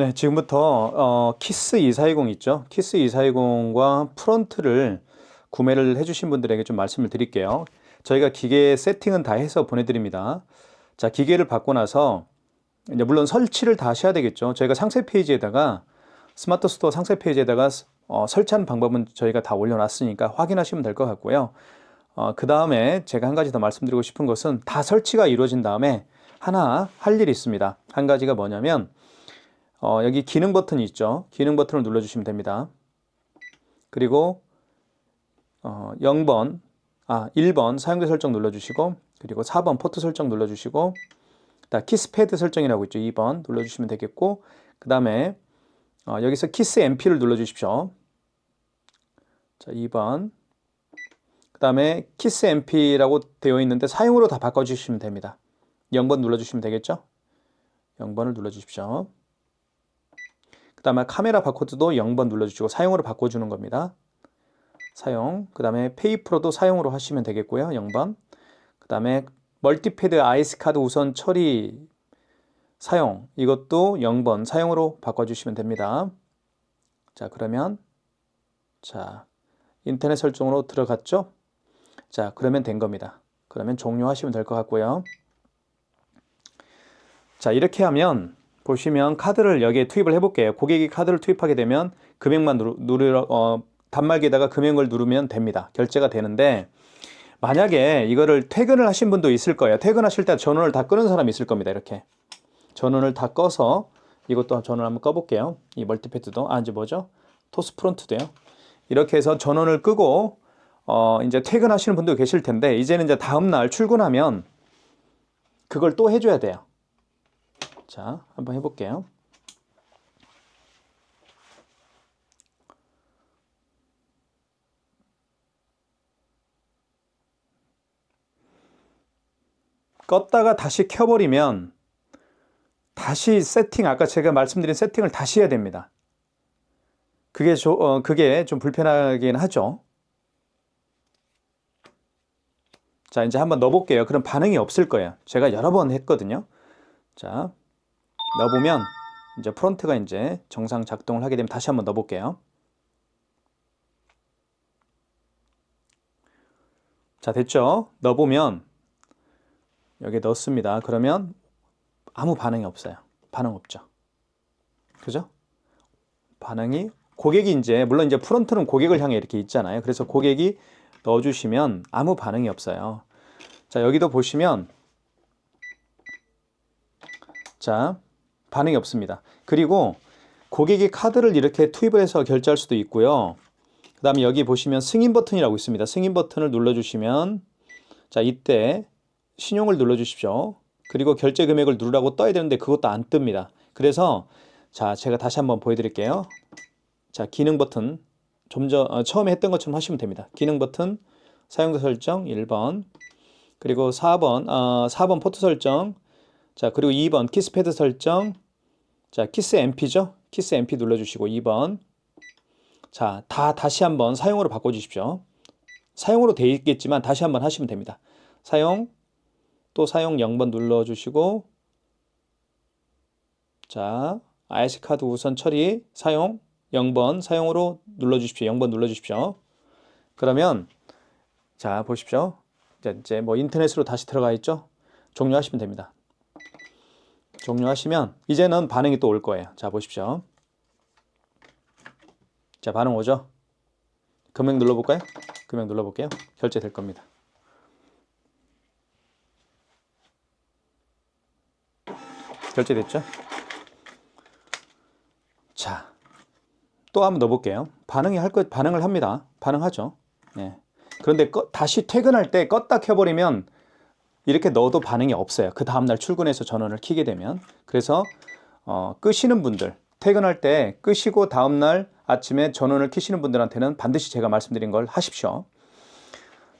네, 지금부터 어, 키스 2420 있죠? 키스 2420과 프론트를 구매를 해주신 분들에게 좀 말씀을 드릴게요. 저희가 기계 세팅은 다 해서 보내드립니다. 자, 기계를 받고 나서 이제 물론 설치를 다 하셔야 되겠죠. 저희가 상세 페이지에다가 스마트 스토어 상세 페이지에다가 어, 설치하는 방법은 저희가 다 올려놨으니까 확인하시면 될 것 같고요. 어, 그 다음에 제가 한 가지 더 말씀드리고 싶은 것은 다 설치가 이루어진 다음에 하나 할 일이 있습니다. 한 가지가 뭐냐면 어, 여기 기능 버튼이 있죠. 기능 버튼을 눌러주시면 됩니다. 그리고 어, 0번, 아 1번 사용자 설정 눌러주시고 그리고 4번 포트 설정 눌러주시고 다 키스패드 설정이라고 있죠. 2번 눌러주시면 되겠고 그 다음에 어, 여기서 키스 MP를 눌러주십시오. 자 2번 그 다음에 키스 MP라고 되어 있는데 사용으로 다 바꿔주시면 됩니다. 0번 눌러주시면 되겠죠? 0번을 눌러주십시오. 그 다음에 카메라 바코드도 0번 눌러주시고 사용으로 바꿔주는 겁니다. 사용. 그 다음에 페이프로도 사용으로 하시면 되겠고요. 0번. 그 다음에 멀티패드 아이스 카드 우선 처리 사용. 이것도 0번 사용으로 바꿔주시면 됩니다. 자, 그러면 자, 인터넷 설정으로 들어갔죠? 자, 그러면 된 겁니다. 그러면 종료하시면 될 것 같고요. 자, 이렇게 하면 보시면 카드를 여기에 투입을 해볼게요. 고객이 카드를 투입하게 되면 금액만 누르, 누르 어, 단말기에다가 금액을 누르면 됩니다. 결제가 되는데 만약에 이거를 퇴근을 하신 분도 있을 거예요. 퇴근하실 때 전원을 다 끄는 사람이 있을 겁니다. 이렇게 전원을 다 꺼서 이것도 전원 한번 꺼볼게요. 이 멀티패드도 아 이제 뭐죠? 토스 프론트도요. 이렇게 해서 전원을 끄고 어, 이제 퇴근하시는 분도 계실 텐데 이제는 이제 다음 날 출근하면 그걸 또 해줘야 돼요. 자, 한번 해볼게요. 껐다가 다시 켜버리면 다시 세팅, 아까 제가 말씀드린 세팅을 다시 해야 됩니다. 그게, 조, 어, 그게 좀 불편하긴 하죠. 자, 이제 한번 넣어볼게요. 그럼 반응이 없을 거예요. 제가 여러 번 했거든요. 자, 넣어보면 이제 프론트가 이제 정상 작동을 하게 되면 다시 한번 넣어볼게요. 자, 됐죠? 넣어보면 여기에 넣습니다. 그러면 아무 반응이 없어요. 반응 없죠. 그죠? 반응이 고객이 이제 물론 이제 프론트는 고객을 향해 이렇게 있잖아요. 그래서 고객이 넣어주시면 아무 반응이 없어요. 자, 여기도 보시면 자, 반응이 없습니다. 그리고 고객이 카드를 이렇게 투입을 해서 결제할 수도 있고요. 그 다음에 여기 보시면 승인 버튼이라고 있습니다. 승인 버튼을 눌러주시면 자, 이때 신용을 눌러주십시오. 그리고 결제 금액을 누르라고 떠야 되는데 그것도 안 뜹니다. 그래서 자, 제가 다시 한번 보여드릴게요. 자, 기능 버튼 좀 전, 어, 처음에 했던 것처럼 하시면 됩니다. 기능 버튼 사용자 설정 1번 그리고 4번 어, 4번 포트 설정 자 그리고 2번 키스패드 설정. 자 키스 MP죠? 키스 MP 눌러주시고 2번. 자 다 다시 한번 사용으로 바꿔주십시오. 사용으로 되어 있겠지만 다시 한번 하시면 됩니다. 사용. 또 사용 0번 눌러주시고. 자 IC 카드 우선 처리 사용. 0번 사용으로 눌러주십시오. 0번 눌러주십시오. 그러면 자 보십시오. 이제 뭐 인터넷으로 다시 들어가 있죠? 종료하시면 됩니다 종료하시면 이제는 반응이 또 올 거예요. 자 보십시오. 자 반응 오죠? 금액 눌러볼까요? 금액 눌러볼게요. 결제될 겁니다. 결제됐죠? 자 또 한번 넣어볼게요. 반응이 할 것 반응을 합니다. 반응하죠? 네. 그런데 꺼, 다시 퇴근할 때 껐다 켜버리면 이렇게 넣어도 반응이 없어요. 그 다음날 출근해서 전원을 켜게 되면. 그래서 어, 끄시는 분들, 퇴근할 때 끄시고 다음날 아침에 전원을 켜시는 분들한테는 반드시 제가 말씀드린 걸 하십시오.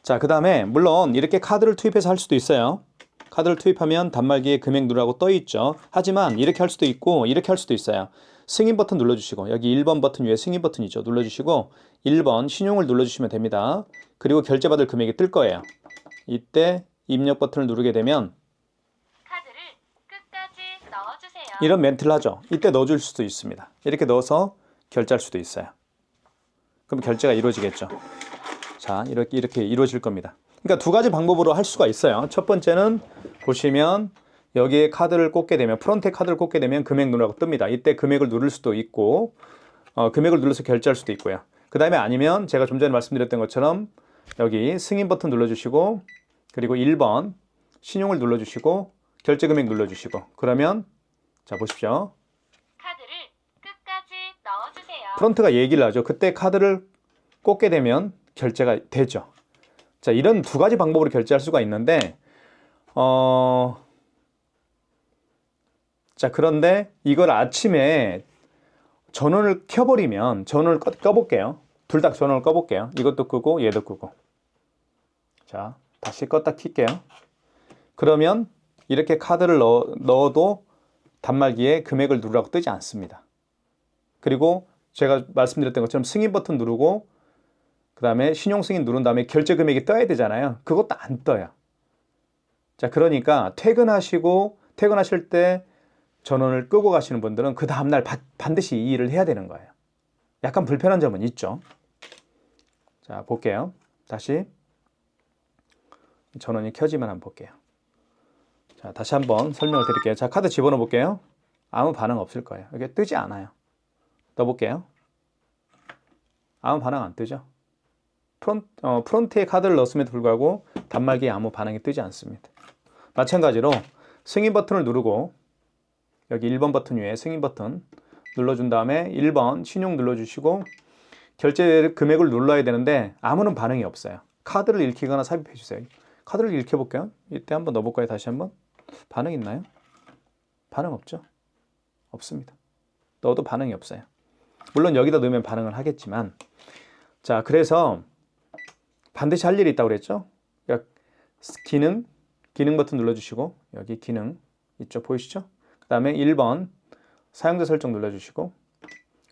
자, 그 다음에 물론 이렇게 카드를 투입해서 할 수도 있어요. 카드를 투입하면 단말기에 금액 누르라고 떠 있죠. 하지만 이렇게 할 수도 있고 이렇게 할 수도 있어요. 승인 버튼 눌러주시고 여기 1번 버튼 위에 승인 버튼이죠. 눌러주시고 1번 신용을 눌러주시면 됩니다. 그리고 결제받을 금액이 뜰 거예요. 이때 입력 버튼을 누르게 되면 카드를 끝까지 넣어주세요. 이런 멘트를 하죠. 이때 넣어줄 수도 있습니다. 이렇게 넣어서 결제할 수도 있어요. 그럼 결제가 이루어지겠죠. 자, 이렇게 이렇게 이루어질 겁니다. 그러니까 두 가지 방법으로 할 수가 있어요. 첫 번째는 보시면 여기에 카드를 꽂게 되면 프론트에 카드를 꽂게 되면 금액 누르라고 뜹니다. 이때 금액을 누를 수도 있고 어, 금액을 눌러서 결제할 수도 있고요. 그 다음에 아니면 제가 좀 전에 말씀드렸던 것처럼 여기 승인 버튼 눌러주시고 그리고 1번 신용을 눌러주시고 결제 금액 눌러주시고 그러면 자 보십시오. 카드를 끝까지 넣어주세요. 프런트가 얘기를 하죠. 그때 카드를 꽂게 되면 결제가 되죠. 자, 이런 두 가지 방법으로 결제할 수가 있는데, 어, 자, 그런데 이걸 아침에 전원을 켜버리면, 전원을 꺼, 꺼볼게요. 둘 다 전원을 꺼볼게요. 이것도 끄고, 얘도 끄고. 자, 다시 껐다 킬게요. 그러면 이렇게 카드를 넣어, 넣어도 단말기에 금액을 누르라고 뜨지 않습니다. 그리고 제가 말씀드렸던 것처럼 승인 버튼 누르고 그 다음에 신용 승인 누른 다음에 결제 금액이 떠야 되잖아요. 그것도 안 떠요. 자, 그러니까 퇴근하시고 퇴근하실 때 전원을 끄고 가시는 분들은 그 다음날 바- 반드시 이 일을 해야 되는 거예요. 약간 불편한 점은 있죠. 자, 볼게요. 다시 전원이 켜지만 한번 볼게요. 자, 다시 한번 설명을 드릴게요. 자, 카드 집어넣어 볼게요. 아무 반응 없을 거예요. 이게 뜨지 않아요. 넣어 볼게요. 아무 반응 안 뜨죠. 프론, 어, 프론트에 카드를 넣었음에도 불구하고 단말기에 아무 반응이 뜨지 않습니다. 마찬가지로 승인 버튼을 누르고 여기 1번 버튼 위에 승인 버튼 눌러준 다음에 1번 신용 눌러주시고 결제 금액을 눌러야 되는데 아무런 반응이 없어요. 카드를 읽히거나 삽입해 주세요. 카드를 읽혀볼게요. 이때 한번 넣어 볼까요? 다시 한번. 반응 있나요? 반응 없죠? 없습니다. 넣어도 반응이 없어요. 물론 여기다 넣으면 반응을 하겠지만 자 그래서 반드시 할 일이 있다고 그랬죠 그러니까 기능 기능 버튼 눌러 주시고 여기 기능 있죠 보이시죠 그 다음에 1번 사용자 설정 눌러 주시고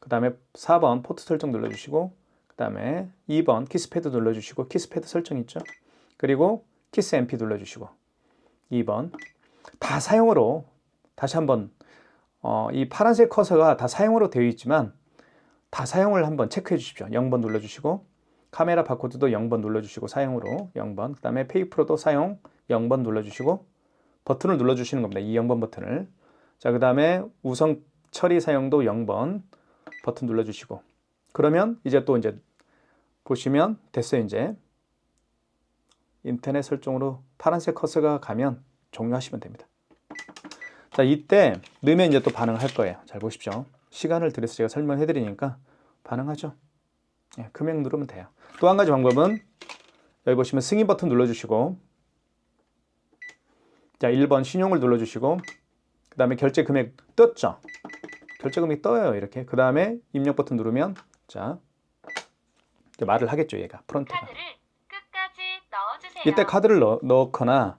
그 다음에 4번 포트 설정 눌러 주시고 그 다음에 2번 키스패드 눌러 주시고 키스패드 설정 있죠 그리고 키스 MP 눌러주시고. 2번. 다 사용으로 다시 한번 어, 이 파란색 커서가 다 사용으로 되어 있지만 다 사용을 한번 체크해 주십시오. 0번 눌러주시고 카메라 바코드도 0번 눌러주시고 사용으로 0번. 그 다음에 페이프로도 사용 0번 눌러주시고 버튼을 눌러주시는 겁니다. 이 0번 버튼을. 자 그 다음에 우선 처리 사용도 0번 버튼 눌러주시고. 그러면 이제 또 이제 보시면 됐어요 이제 인터넷 설정으로 파란색 커서가 가면 종료하시면 됩니다. 자, 이때 넣으면 이제 또 반응을 할 거예요. 잘 보십시오. 시간을 들여서 제가 설명해 드리니까 반응하죠. 예, 금액 누르면 돼요. 또 한 가지 방법은 여기 보시면 승인 버튼 눌러주시고 자, 1번 신용을 눌러주시고 그 다음에 결제 금액 떴죠? 결제 금액 떠요. 이렇게. 그 다음에 입력 버튼 누르면 자, 말을 하겠죠. 얘가 프론트가. 이때 카드를 넣, 넣거나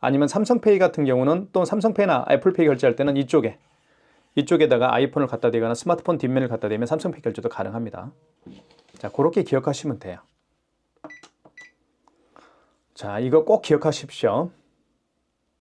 아니면 삼성페이 같은 경우는 또 삼성페이나 애플페이 결제할 때는 이쪽에 이쪽에다가 아이폰을 갖다 대거나 스마트폰 뒷면을 갖다 대면 삼성페이 결제도 가능합니다. 자, 그렇게 기억하시면 돼요. 자, 이거 꼭 기억하십시오.